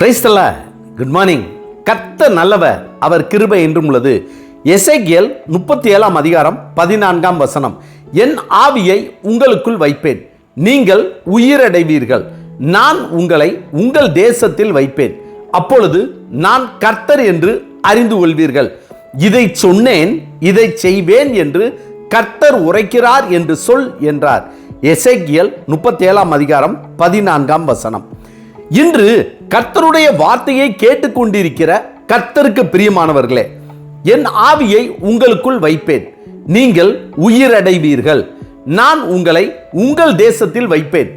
கிரைஸ்தல good morning கத்த நல்லவர் அவர் கிருபை என்றும் உள்ளது. எசைகியல் முப்பத்தி ஏழாம் அதிகாரம் பதினான்காம் வசனம். என் ஆவியை உங்களுக்குள் வைப்பேன். நீங்கள் உயிரடைவீர்கள். நான் உங்களை உங்கள் தேசத்தில் வைப்பேன். அப்பொழுது நான் கர்த்தர் என்று அறிந்து கொள்வீர்கள். இதை சொன்னேன் இதை செய்வேன் என்று கர்த்தர் உரைக்கிறார் என்று சொல் என்றார். எசைகியல் முப்பத்தி ஏழாம் அதிகாரம் பதினான்காம் வசனம். இன்று கர்த்தருடைய வார்த்தையை கேட்டுக்கொண்டிருக்கிற கர்த்தருக்கு பிரியமானவர்களே என் ஆவியை உங்களுக்குள் வைப்பேன். நீங்கள் உயிரடைவீர்கள். நான் உங்களை உங்கள் தேசத்தில் வைப்பேன்.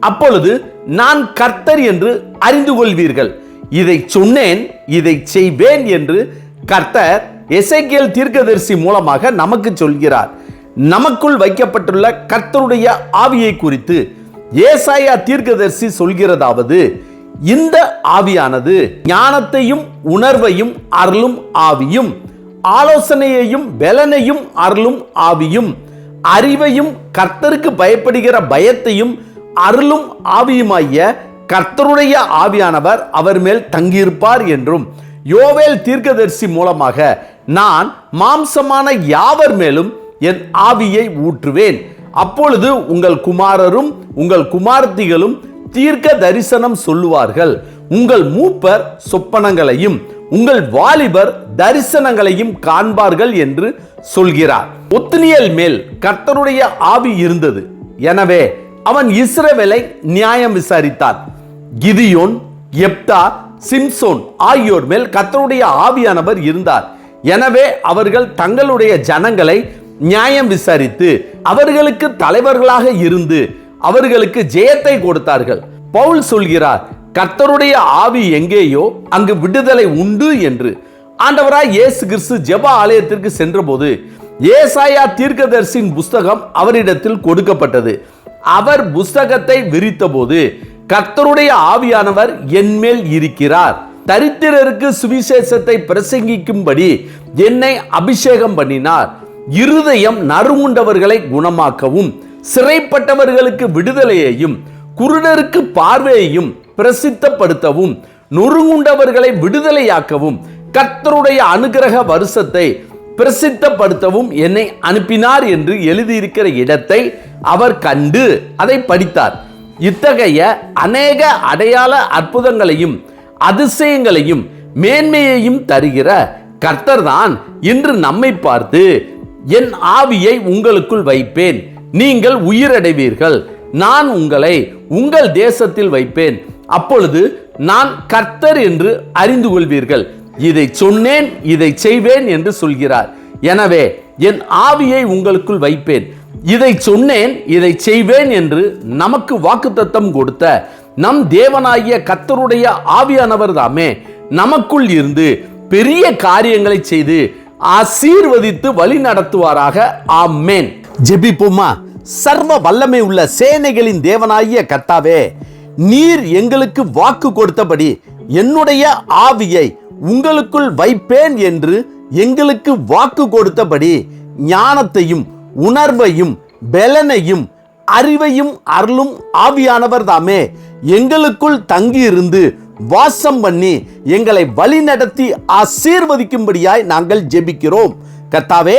அப்பொழுது நான் கர்த்தர் என்று அறிந்து கொள்வீர்கள். இதை சொன்னேன் இதை செய்வேன் என்று கர்த்தர் எசைக்கியல் தீர்க்கதரிசி மூலமாக நமக்கு சொல்கிறார். நமக்குள் வைக்கப்பட்டுள்ள கர்த்தருடைய ஆவியை குறித்து ஏசாயா தீர்க்கதரிசி சொல்கிறதாவது இந்த ஆவியானது ஞானத்தையும் உணர்வையும் அருளும் ஆவியும் ஆலோசனையையும் பலனையும் அருளும் ஆவியும் அறிவையும் கர்த்தருக்கு பயப்படுகிற பயத்தையும் அருளும் ஆவியுமாகிய கர்த்தருடைய ஆவியானவர் அவர் மேல் தங்கியிருப்பார் என்றும் யோவேல் தீர்க்கதரிசி மூலமாக நான் மாம்சமான யாவர் மேலும் என் ஆவியை ஊற்றுவேன். அப்பொழுது உங்கள் குமாரரும் உங்கள் குமார்த்திகளும் தீர்க்க தரிசனம் சொல்லுவார்கள். உங்கள் மூப்பர் சொப்பனங்களையும் உங்கள் வாலிபர் தரிசனங்களையும் காண்பார்கள் என்று சொல்கிறார். ஒத்துனியல் மேல் கர்த்தருடைய ஆவி இருந்தது. எனவே அவன் இஸ்ரவேலை நியாயம் விசாரித்தான். கிதியோன் எப்தா சிம்சோன் ஆகியோர் மேல் கர்த்தருடைய ஆவியானவர் இருந்தார். எனவே அவர்கள் தங்களுடைய ஜனங்களை நியாயம் விசாரித்து அவர்களுக்கு தலைவர்களாக இருந்து அவர்களுக்கு ஜெயத்தை கொடுத்தார்கள். பவுல் சொல்கிறார் கர்த்தருடைய ஆவி எங்கேயோ அங்கு விடுதலை உண்டு என்று. ஆண்டவராய் இயேசு கிறிஸ்து ஜெப ஆலயத்திற்கு சென்றபோது ஏசாயா தீர்க்கதர்சின் புஸ்தகம் அவரிடத்தில் கொடுக்கப்பட்டது. அவர் புஸ்தகத்தை விரித்தபோது கர்த்தருடைய ஆவியானவர் என்மேல் இருக்கிறார். தரித்திரருக்கு சுவிசேஷத்தை பிரசங்கிக்கும்படி என்னை அபிஷேகம் பண்ணினார். இருதயம் நறுமுண்டவர்களை குணமாக்கவும் சிறைப்பட்டவர்களுக்கு விடுதலையையும் குருடருக்கு பார்வையையும் பிரசித்தப்படுத்தவும் நொறுங்குண்டவர்களை விடுதலையாக்கவும் கர்த்தருடைய அனுகிரக வருஷத்தை பிரசித்தப்படுத்தவும் என்னை அனுப்பினார் என்று எழுதியிருக்கிற இடத்தை அவர் கண்டு அதை படித்தார். இத்தகைய அநேக அடையாள அற்புதங்களையும் அதிசயங்களையும் மேன்மையையும் தருகிற கர்த்தர்தான் இன்று நம்மை பார்த்து என் ஆவியை உங்களுக்குள் வைப்பேன். நீங்கள் உயிரடைவீர்கள். நான் உங்களை உங்கள் தேசத்தில் வைப்பேன். அப்பொழுது நான் கர்த்தர் என்று அறிந்து கொள்வீர்கள். இதை சொன்னேன் இதை செய்வேன் என்று சொல்கிறார். எனவே என் ஆவியை உங்களுக்குள் வைப்பேன். இதை சொன்னேன் இதை செய்வேன் என்று நமக்கு வாக்குத்தத்தம் கொடுத்த நம் தேவனாகிய கர்த்தருடைய ஆவியானவர் தாமே நமக்குள் இருந்து பெரிய காரியங்களை செய்து ஆசீர்வதித்து வழி நடத்துவாராக ஆமேன். ஜெபிப்போமா? சர்வ வல்லமை உள்ள சேனைகளின் தேவனாகிய கர்த்தாவே நீர் எங்களுக்கு வாக்கு கொடுத்தபடி என்னுடைய ஆவியை உங்களுக்குள் வைப்பேன் என்று எங்களுக்கு வாக்கு கொடுத்தபடி ஞானத்தையும் உணர்வையும் பெலனையும் அறிவையும் அருளும் ஆவியானவர் தாமே. எங்களுக்குள் தங்கியிருந்து வாசம் பண்ணி எங்களை வழி நடத்தி ஆசீர்வதிக்கும்படியாய் நாங்கள் ஜெபிக்கிறோம். கர்த்தாவே